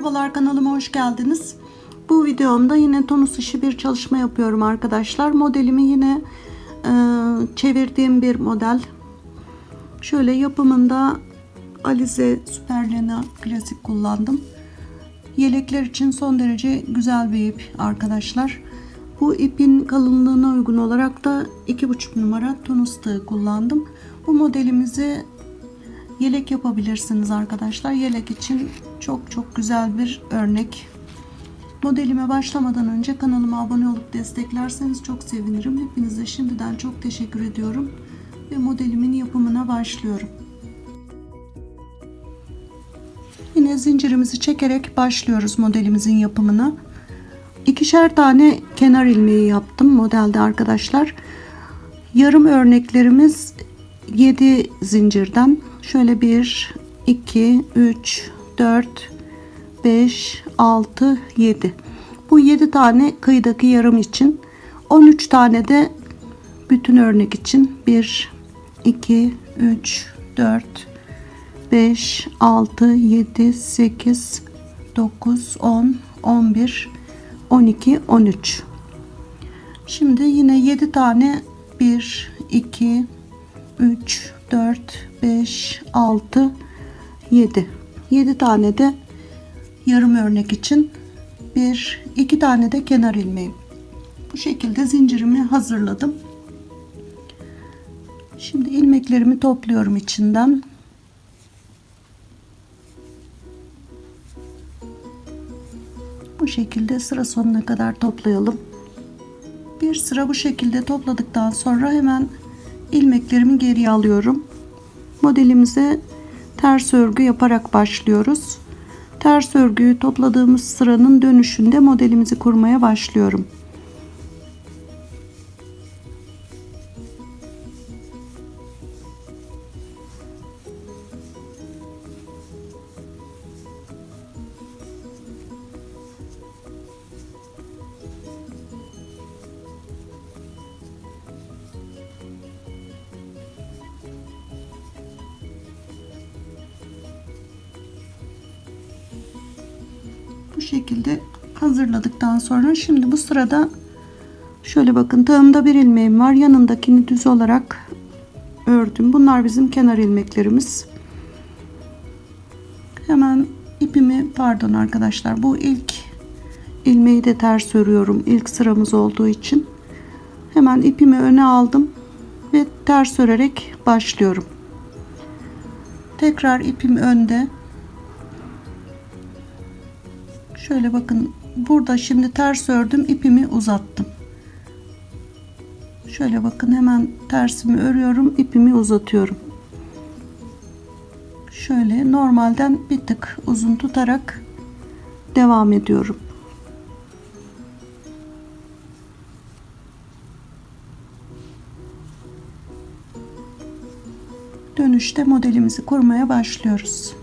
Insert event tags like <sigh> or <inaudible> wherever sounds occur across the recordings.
Merhabalar kanalıma hoş geldiniz. Bu videomda yine tonus işi bir çalışma yapıyorum arkadaşlar. Modelimi yine e, çevirdiğim bir model. Şöyle yapımında Alize Superlena klasik kullandım. Yelekler için son derece güzel bir ip arkadaşlar. Bu ipin kalınlığına uygun olarak da 2,5 numara tonus tığı kullandım. Bu modelimizi yelek yapabilirsiniz arkadaşlar. Yelek için çok çok güzel bir örnek. Modelime başlamadan önce kanalıma abone olup desteklerseniz çok sevinirim. Hepinize şimdiden çok teşekkür ediyorum. Ve modelimin yapımına başlıyorum. Yine zincirimizi çekerek başlıyoruz modelimizin yapımına. İkişer tane kenar ilmeği yaptım modelde arkadaşlar. Yarım örneklerimiz 7 zincirden şöyle 1 2 3 4 5 6 7 bu 7 tane kıyıdaki yarım için 13 tane de bütün örnek için 1 2 3 4 5 6 7 8 9 10 11 12 13 şimdi yine 7 tane 1 2 3 4 5 6 7 7 tane de yarım örnek için bir iki tane de kenar ilmeğim. Bu şekilde zincirimi hazırladım. Şimdi ilmeklerimi topluyorum içinden. Bu şekilde sıra sonuna kadar toplayalım. Bir sıra bu şekilde topladıktan sonra hemen ilmeklerimi geriye alıyorum. Modelimize ters örgü yaparak başlıyoruz. Ters örgüyü topladığımız sıranın dönüşünde modelimizi kurmaya başlıyorum bu şekilde hazırladıktan sonra şimdi bu sırada şöyle bakın tığımda bir ilmeğim var. Yanındakini düz olarak ördüm. Bunlar bizim kenar ilmeklerimiz. Hemen ipimi pardon arkadaşlar bu ilk ilmeği de ters örüyorum ilk sıramız olduğu için. Hemen ipimi öne aldım ve ters örerek başlıyorum. Tekrar ipim önde Şöyle bakın burada şimdi ters ördüm ipimi uzattım. Şöyle bakın hemen tersimi örüyorum ipimi uzatıyorum. Şöyle normalden bir tık uzun tutarak devam ediyorum. Dönüşte modelimizi kurmaya başlıyoruz.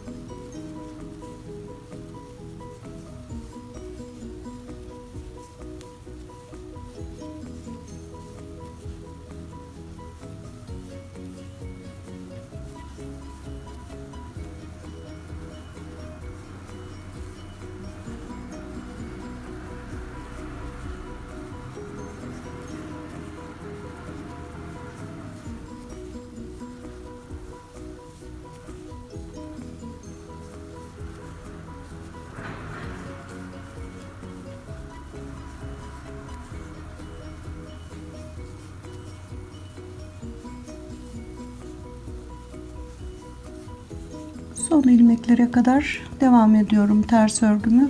Son ilmeklere kadar devam ediyorum ters örgümü.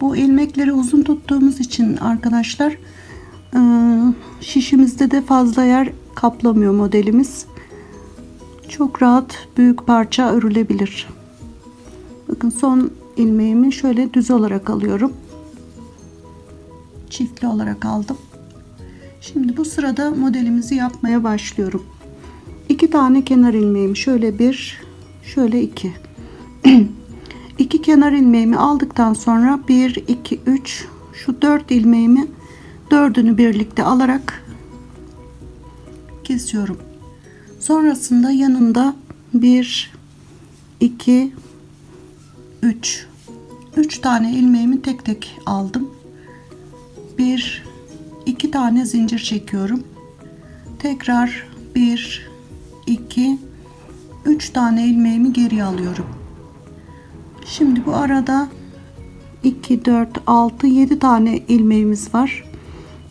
Bu ilmekleri uzun tuttuğumuz için arkadaşlar e, şişimizde de fazla yer kaplamıyor modelimiz. Çok rahat büyük parça örülebilir. Bakın son ilmeğimi şöyle düz olarak alıyorum. Çiftli olarak aldım. Şimdi bu sırada modelimizi yapmaya başlıyorum iki tane kenar ilmeğimi şöyle bir şöyle iki <clears throat> iki kenar ilmeğimi aldıktan sonra 1 2 3 şu dört ilmeğimi dördünü birlikte alarak kesiyorum sonrasında yanında 1 2 3 3 tane ilmeğimi tek tek aldım. 1 2 tane zincir çekiyorum. Tekrar 1 2 3 tane ilmeğimi geri alıyorum. Şimdi bu arada 2 4 6 7 tane ilmeğimiz var.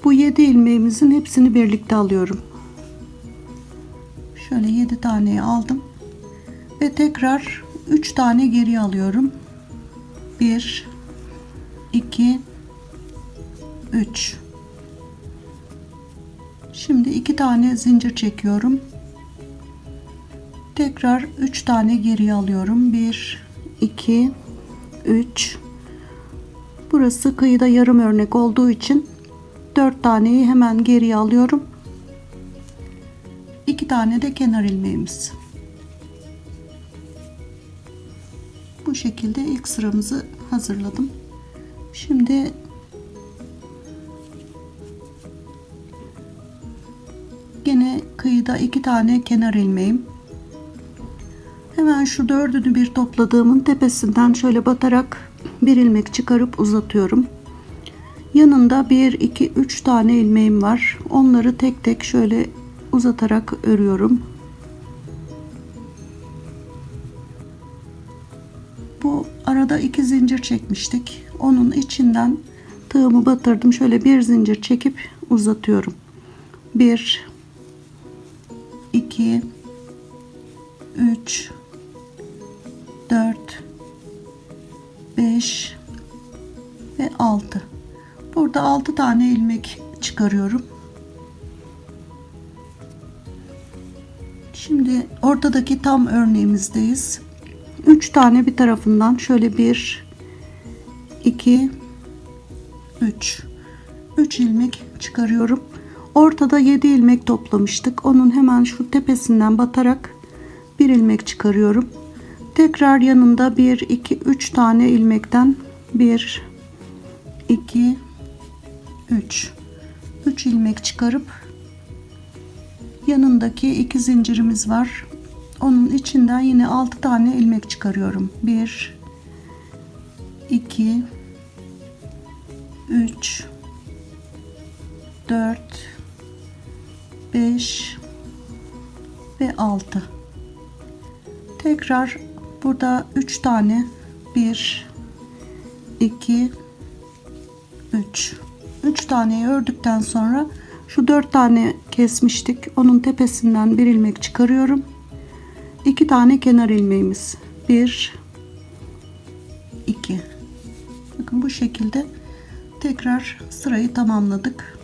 Bu 7 ilmeğimizin hepsini birlikte alıyorum. Şöyle 7 taneyi aldım. Ve tekrar 3 tane geri alıyorum. 1 2 3 Şimdi 2 tane zincir çekiyorum. Tekrar 3 tane geri alıyorum. 1 2 3 Burası kıyıda yarım örnek olduğu için 4 taneyi hemen geriye alıyorum. 2 tane de kenar ilmeğimiz. Bu şekilde ilk sıramızı hazırladım. Şimdi gene kıyıda iki tane kenar ilmeğim. Şu dördünü bir topladığımın tepesinden şöyle batarak bir ilmek çıkarıp uzatıyorum. Yanında 1 2 3 tane ilmeğim var. Onları tek tek şöyle uzatarak örüyorum. Bu arada iki zincir çekmiştik. Onun içinden tığımı batırdım. Şöyle bir zincir çekip uzatıyorum. 1 2 3 4 5 ve 6 burada 6 tane ilmek çıkarıyorum. Şimdi ortadaki tam örneğimizdeyiz. 3 tane bir tarafından şöyle 1 2 3 3 ilmek çıkarıyorum. Ortada 7 ilmek toplamıştık. Onun hemen şu tepesinden batarak bir ilmek çıkarıyorum tekrar yanında 1 2 3 tane ilmekten 1 2 3 3 ilmek çıkarıp yanındaki iki zincirimiz var. Onun içinden yine 6 tane ilmek çıkarıyorum. 1 2 3 4 5 ve 6 tekrar burada 3 tane. 1 2 3 3 taneyi ördükten sonra şu 4 tane kesmiştik. Onun tepesinden bir ilmek çıkarıyorum. 2 tane kenar ilmeğimiz. 1 2 bakın bu şekilde tekrar sırayı tamamladık.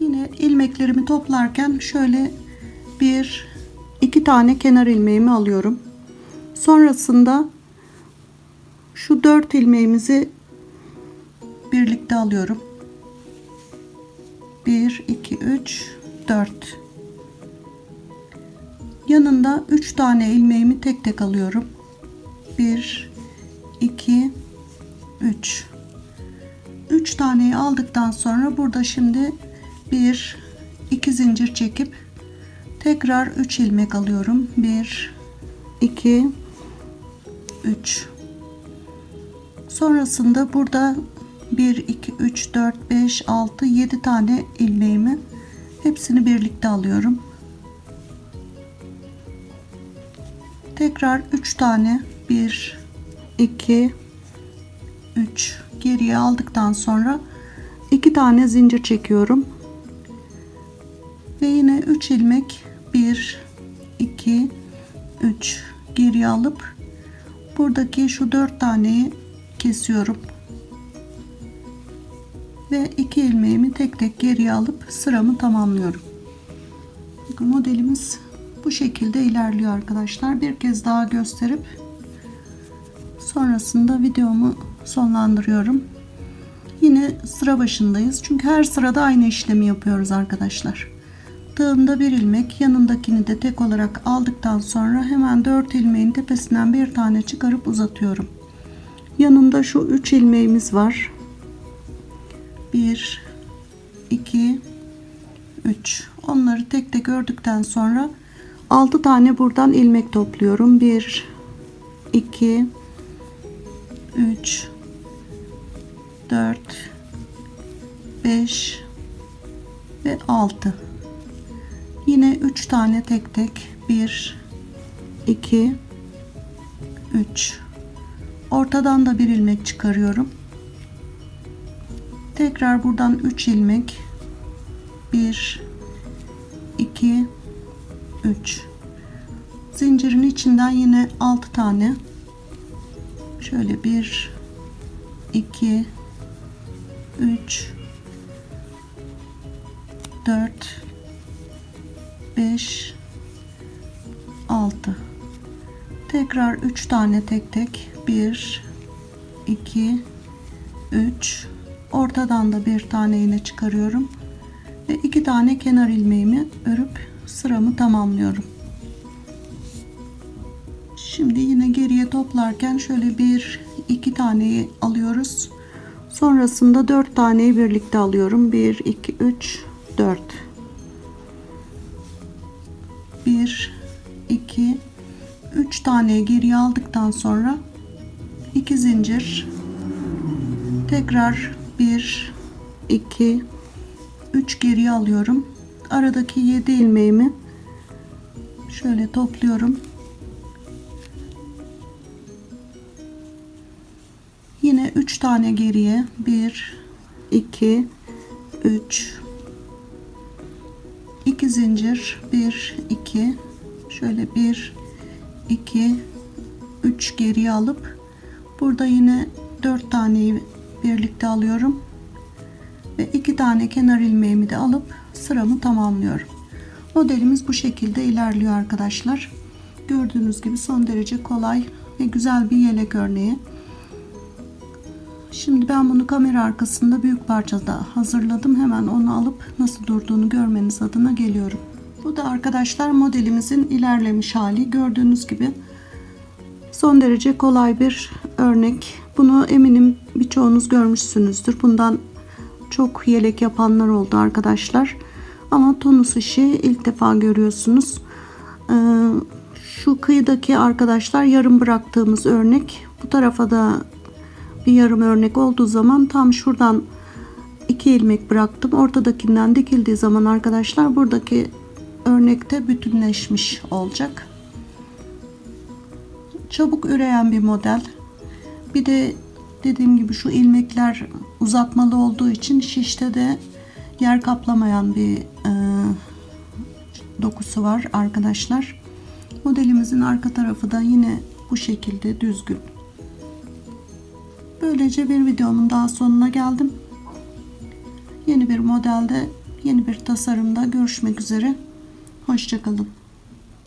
Yine ilmeklerimi toplarken şöyle bir iki tane kenar ilmeğimi alıyorum sonrasında şu dört ilmeğimizi birlikte alıyorum. 1 2 3 4 yanında 3 tane ilmeğimi tek tek alıyorum. 1 2 3 3 taneyi aldıktan sonra burada şimdi 1 2 zincir çekip tekrar 3 ilmek alıyorum. 1 2 3 sonrasında burada 1 2 3 4 5 6 7 tane ilmeğimi hepsini birlikte alıyorum. Tekrar 3 tane 1 2 3 geriye aldıktan sonra 2 tane zincir çekiyorum. Ve yine 3 ilmek 1 2 3 geriye alıp buradaki şu 4 taneyi kesiyorum. Ve 2 ilmeğimi tek tek geriye alıp sıramı tamamlıyorum. Bakın modelimiz bu şekilde ilerliyor arkadaşlar. Bir kez daha gösterip sonrasında videomu sonlandırıyorum. Yine sıra başındayız. Çünkü her sırada aynı işlemi yapıyoruz arkadaşlar tığımda bir ilmek yanındakini de tek olarak aldıktan sonra hemen 4 ilmeğin tepesinden bir tane çıkarıp uzatıyorum. Yanında şu 3 ilmeğimiz var. 1 2 3 onları tek tek ördükten sonra 6 tane buradan ilmek topluyorum. 1 2 3 4 5 ve 6 yine 3 tane tek tek. 1 2 3 ortadan da bir ilmek çıkarıyorum. Tekrar buradan 3 ilmek. 1 2 3 zincirin içinden yine 6 tane. Şöyle 1 2 3 4 5 6 tekrar 3 tane tek tek 1 2 3 ortadan da bir tane yine çıkarıyorum. Ve iki tane kenar ilmeğimi örüp sıramı tamamlıyorum. Şimdi yine geriye toplarken şöyle bir iki taneyi alıyoruz. Sonrasında dört taneyi birlikte alıyorum. 1 2 3 4 1 2 3 tane geriye aldıktan sonra 2 zincir. Tekrar 1 2 3 geriye alıyorum. Aradaki 7 ilmeğimi şöyle topluyorum. Yine 3 tane geriye. 1 2 3 2 zincir 1 2 şöyle 1 2 3 geriye alıp burada yine 4 taneyi birlikte alıyorum. Ve 2 tane kenar ilmeğimi de alıp sıramı tamamlıyorum. Modelimiz bu şekilde ilerliyor arkadaşlar. Gördüğünüz gibi son derece kolay ve güzel bir yelek örneği Şimdi ben bunu kamera arkasında büyük parçada hazırladım. Hemen onu alıp nasıl durduğunu görmeniz adına geliyorum. Bu da arkadaşlar modelimizin ilerlemiş hali. Gördüğünüz gibi son derece kolay bir örnek. Bunu eminim birçoğunuz görmüşsünüzdür. Bundan çok yelek yapanlar oldu arkadaşlar. Ama tonus işi ilk defa görüyorsunuz. Ee, şu kıyıdaki arkadaşlar yarım bıraktığımız örnek. Bu tarafa da bir yarım örnek olduğu zaman tam şuradan iki ilmek bıraktım. Ortadakinden dikildiği zaman arkadaşlar buradaki örnekte bütünleşmiş olacak. Çabuk üreyen bir model. Bir de dediğim gibi şu ilmekler uzatmalı olduğu için şişte de yer kaplamayan bir e, dokusu var arkadaşlar. Modelimizin arka tarafı da yine bu şekilde düzgün. Böylece bir videomun daha sonuna geldim. Yeni bir modelde, yeni bir tasarımda görüşmek üzere. Hoşçakalın.